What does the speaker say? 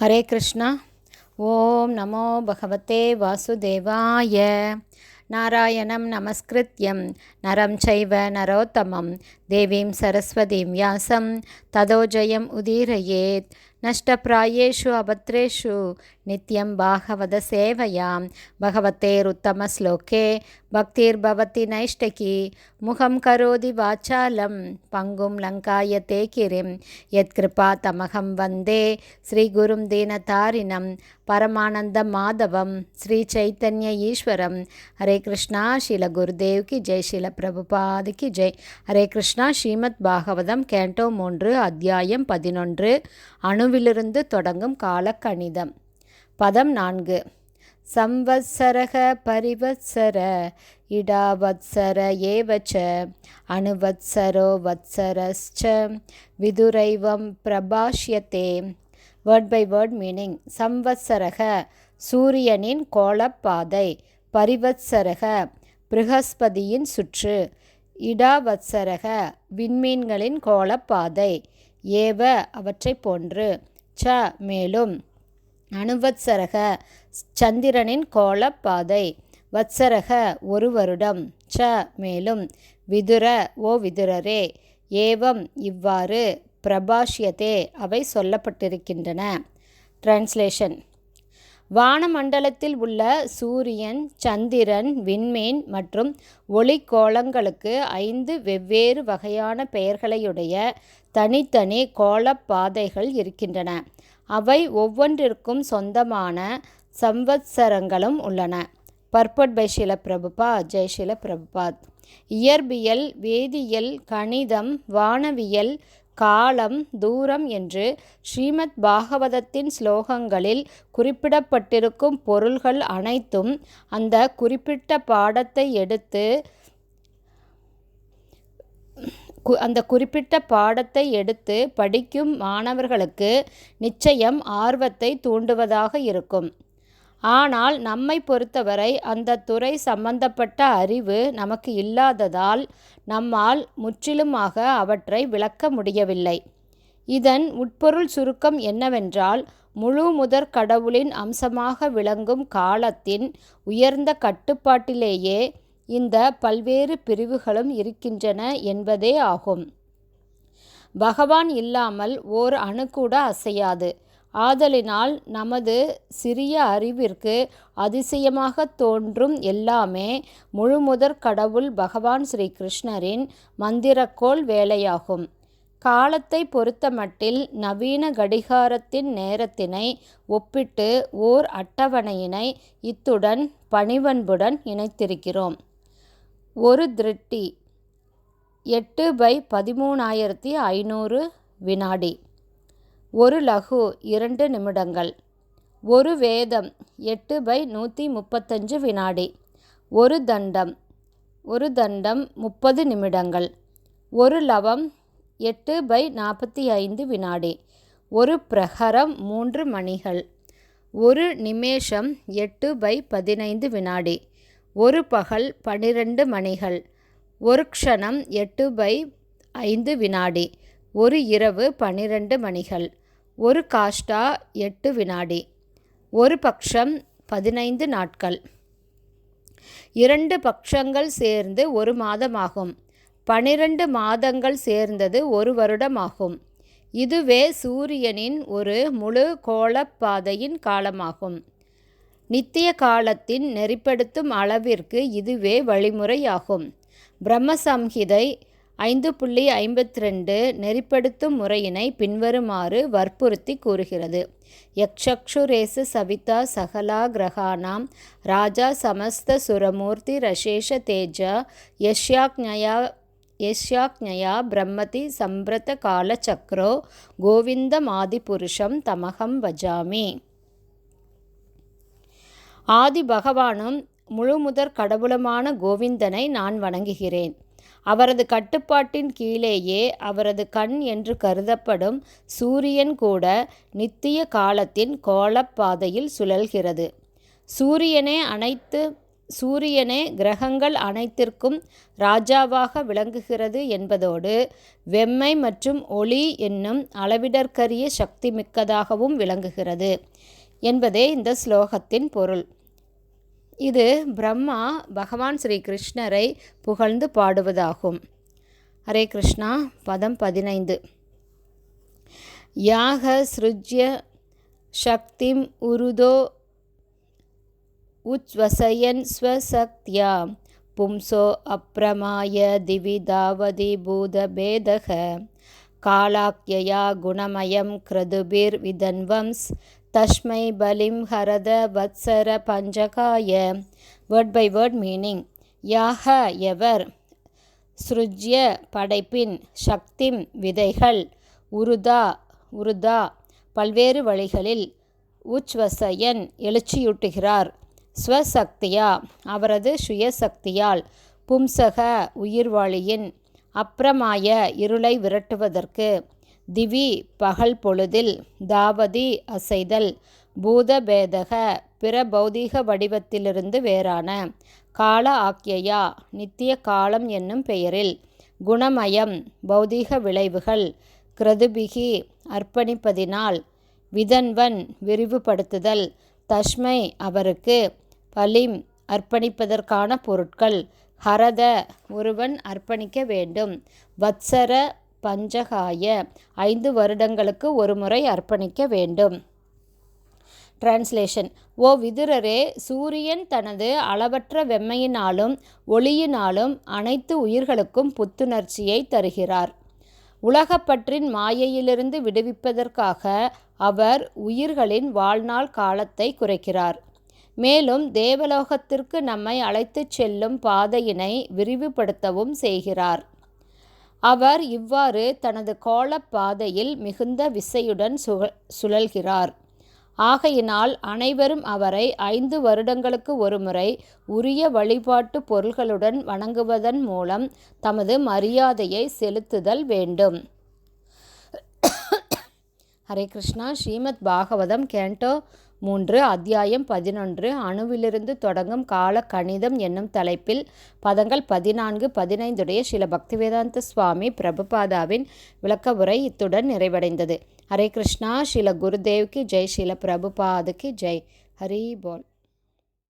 ஹரே கிருஷ்ணா. ஓம் நமோ பகவதே வாசுதேவாய. நாராயணம் நமஸ்கிருத்யம். நரம் சைவ நரோத்தமம். தேவீம் சரஸ்வதீம் வியாசம் ததோ ஜெயம் உதீரயேத் நஷ்டப்பிராயேஷு அபத்ரேஷு நித்யம் பாகவத சேவையாம். பகவத்தேருத்தமஸ்லோகே பக்திர்பவதி நைஷ்டகி முகம் கரோதி வாச்சாலம் பங்கும் லங்காயத்தே கிரிம் யத்கிருபா தமகம் வந்தே ஸ்ரீகுரும் தீனதாரிணம் பரமானந்த மாதவம் ஸ்ரீ சைத்தன்ய ஈஸ்வரம். ஹரே கிருஷ்ணா ஸ்ரீல குருதேவ் கி கிருஷ்ணா ஸ்ரீமத் பாகவதம் கேண்டோ மூன்று அத்தியாயம் பதினொன்று அணுவிலிருந்து தொடங்கும் காலக்கணிதம். பதம் நான்கு. சம்வத்சரக பரிவத்சர இடாவத்சர ஏவச்ச அணுவத்சரோ வத்சரஸ்ச விதுரைவம் பிரபாஷ்யத்தே. வேர்ட் பை வேர்ட் மீனிங் சம்வத்சரக சூரியனின் கோளப்பாதை பரிவத்சரக பிருகஸ்பதியின் சுற்று இடாவத்சரக விண்மீன்களின் கோளப்பாதை. ஏவ அவற்றைப் போன்று. ச மேலும். அணுவத்சரக சந்திரனின் கோளப்பாதை. வத்சரக ஒரு வருடம். ச மேலும். விதுர ஓ விதுரரே. ஏவம் இவ்வாறு பிரபாஷ்யத்தே அவை சொல்லப்பட்டிருக்கின்றன. டிரான்ஸ்லேஷன் வானமண்டலத்தில் உள்ள சூரியன் சந்திரன் விண்மீன் மற்றும் ஒளிக்கோளங்களுக்கு ஐந்து வெவ்வேறு வகையான பெயர்களையுடைய தனித்தனி கோளப்பாதைகள் இருக்கின்றன. அவை ஒவ்வொன்றிற்கும் சொந்தமான சம்வத்சரங்களும் உள்ளன. பர்பட் பை ஷில பிரபுபா ஜெய் பிரபுபாத் இயற்பியல் வேதியியல் கணிதம் வானவியல் காலம் தூரம் என்று ஸ்ரீமத் பாகவதத்தின் ஸ்லோகங்களில் குறிப்பிடப்பட்டிருக்கும் பொருள்கள் அனைத்தும் அந்த குறிப்பிட்ட பாடத்தை எடுத்து அந்த குறிப்பிட்ட பாடத்தை எடுத்து படிக்கும் மாணவர்களுக்கு நிச்சயம் ஆர்வத்தை தூண்டுவதாக இருக்கும். ஆனால் நம்மை பொறுத்தவரை அந்த துறை சம்பந்தப்பட்ட அறிவு நமக்கு இல்லாததால் நம்மால் முற்றிலுமாக அவற்றை விளக்க முடியவில்லை. இதன் உட்பொருள் சுருக்கம் என்னவென்றால் முழு முதற் கடவுளின் அம்சமாக விளங்கும் காலத்தின் உயர்ந்த கட்டுப்பாட்டிலேயே இந்த பல்வேறு பிரிவுகளும் இருக்கின்றன என்பதே ஆகும். பகவான் இல்லாமல் ஓர் அணு கூட அசையாது. ஆதலினால் நமது சிறிய அறிவிற்கு அதிசயமாக தோன்றும் எல்லாமே முழுமுதற் கடவுள் பகவான் ஸ்ரீ கிருஷ்ணரின் மந்திரக்கோள் வேலையாகும். காலத்தை பொறுத்தமட்டில் நவீன கடிகாரத்தின் நேரத்தினை ஒப்பிட்டு ஓர் அட்டவணையினை இத்துடன் பணிவன்புடன் இணைத்திருக்கிறோம். ஒரு திருட்டி எட்டு பை பதிமூணாயிரத்தி ஐநூறு வினாடி. ஒரு லகு இரண்டு நிமிடங்கள். ஒரு வேதம் எட்டு பை நூற்றி முப்பத்தஞ்சு வினாடி. ஒரு தண்டம் ஒரு தண்டம் முப்பது நிமிடங்கள். ஒரு லவம் எட்டு பை நாற்பத்தி ஐந்து வினாடி. ஒரு பிரகரம் மூன்று மணிகள். ஒரு நிமேஷம் எட்டு பை பதினைந்து வினாடி. ஒரு பகல் பன்னிரண்டு மணிகள். ஒரு க்ஷணம் எட்டு பை ஐந்து வினாடி. ஒரு இரவு பன்னிரண்டு மணிகள். ஒரு காஷ்டா எட்டு வினாடி. ஒரு பக்ஷம் பதினைந்து நாட்கள். இரண்டு பட்சங்கள் சேர்ந்து ஒரு மாதமாகும். பனிரெண்டு மாதங்கள் சேர்ந்தது ஒரு வருடமாகும். இதுவே சூரியனின் ஒரு முழு கோளப்பாதையின் காலமாகும். நித்திய காலத்தின் நெறிப்படுத்தும் அளவிற்கு இதுவே வழிமுறையாகும். பிரம்மசம்ஹிதை ஐந்து புள்ளி ஐம்பத்தி ரெண்டு நெறிப்படுத்தும் முறையினை பின்வருமாறு வற்புறுத்தி கூறுகிறது. யக்ஷக்ஷுரேசு சவிதா சகலா கிரகானாம் ராஜா சமஸ்த சுரமூர்த்தி ரசேஷ தேஜா யஷ்யாக்ஞயா யஷ்யாக்ஞயா பிரம்மதி சம்பிரத கால சக்ரோ கோவிந்த கோவிந்தமாதிபுருஷம் தமகம் வஜாமி. ஆதி பகவானும் முழுமுதற் கடவுளுமான கோவிந்தனை நான் வணங்குகிறேன். அவரது கட்டுப்பாட்டின் கீழேயே அவரது கண் என்று கருதப்படும் சூரியன் கூட நித்திய காலத்தின் கோளப்பாதையில் சுழல்கிறது. சூரியனே அனைத்து சூரியனே கிரகங்கள் அனைத்திற்கும் ராஜாவாக விளங்குகிறது என்பதோடு வெம்மை மற்றும் ஒளி என்னும் அளவிடற்கரிய சக்தி மிக்கதாகவும் விளங்குகிறது என்பதே இந்த ஸ்லோகத்தின் பொருள். இது பிரம்மா பகவான் ஸ்ரீ கிருஷ்ணரை புகழ்ந்து பாடுவதாகும். ஹரே கிருஷ்ணா பதம் பதினைந்து. யாக சிருஜ்ய சக்திம் உருதோ உச்வசயன் ஸ்வசக்தியா பும்சோ அப்பிரமாய திவிதாவதி பூதபேதக காலாக்கியா குணமயம் கிருதுபிர் விதன்வம்ஸ் தஸ்மை பலிம் ஹரத வத்சர பஞ்சகாய. வேர்ட் பை வேர்ட் மீனிங் யாக எவர். ஸ்ருஜ்ய படைப்பின் சக்திம் விதைகள். உருதா உருதா. பல்வேறு வழிகளில் உச்வசயன் எழுச்சியூட்டுகிறார். ஸ்வசக்தியா அவரது சுயசக்தியால் பும்சக உயிர்வாளியின் அப்பிரமாய இருளை விரட்டுவதற்கு. திவி பகல் பொழுதில் தாவதி அசைதல். பூதபேதக பிற பௌதீக வடிவத்திலிருந்து வேறான. கால ஆக்கியா நித்திய காலம் என்னும் பெயரில். குணமயம் பௌதீக விளைவுகள். கிருதுபிகி அர்ப்பணிப்பதினால். விதன்வன் விரிவுபடுத்துதல். தஸ்மை அவருக்கு. பலிம் அர்ப்பணிப்பதற்கான பொருட்கள். ஹரத ஒருவன் அர்ப்பணிக்க வேண்டும். வத்சர பஞ்சகாய ஐந்து வருடங்களுக்கு ஒரு முறை அர்ப்பணிக்க வேண்டும். டிரான்ஸ்லேஷன் ஓ விதுரரே சூரியன் தனது அளவற்ற வெம்மையினாலும் ஒளியினாலும் அனைத்து உயிர்களுக்கும் புத்துணர்ச்சியை தருகிறார். உலகப்பற்றின் மாயையிலிருந்து விடுவிப்பதற்காக அவர் உயிர்களின் வாழ்நாள் காலத்தை குறைக்கிறார். மேலும் தேவலோகத்திற்கு நம்மை அழைத்துச் செல்லும் பாதையினை விரிவுபடுத்தவும் செய்கிறார். அவர் இவ்வாறு தனது கோலப் பாதையில் மிகுந்த விசையுடன் சுழல்கிறார். ஆகையினால் அனைவரும் அவரை ஐந்து வருடங்களுக்கு ஒருமுறை உரிய வழிபாட்டு பொருள்களுடன் வணங்குவதன் மூலம் தமது மரியாதையை செலுத்துதல் வேண்டும். ஹரே கிருஷ்ணா. ஸ்ரீமத் பாகவதம் கேண்டோ மூன்று அத்தியாயம் பதினொன்று. அணுவிலிருந்து தொடங்கும் கால கணிதம் என்னும் தலைப்பில் பதங்கள் பதினான்கு பதினைந்துடைய சில பக்திவேதாந்த சுவாமி பிரபுபாதாவின் விளக்க உரை இத்துடன் நிறைவடைந்தது. ஹரே கிருஷ்ணா. ஸ்ரீல குருதேவ்க்கு ஜெய். ஸ்ரீல பிரபுபாதுக்கு ஜெய். ஹரி போல்.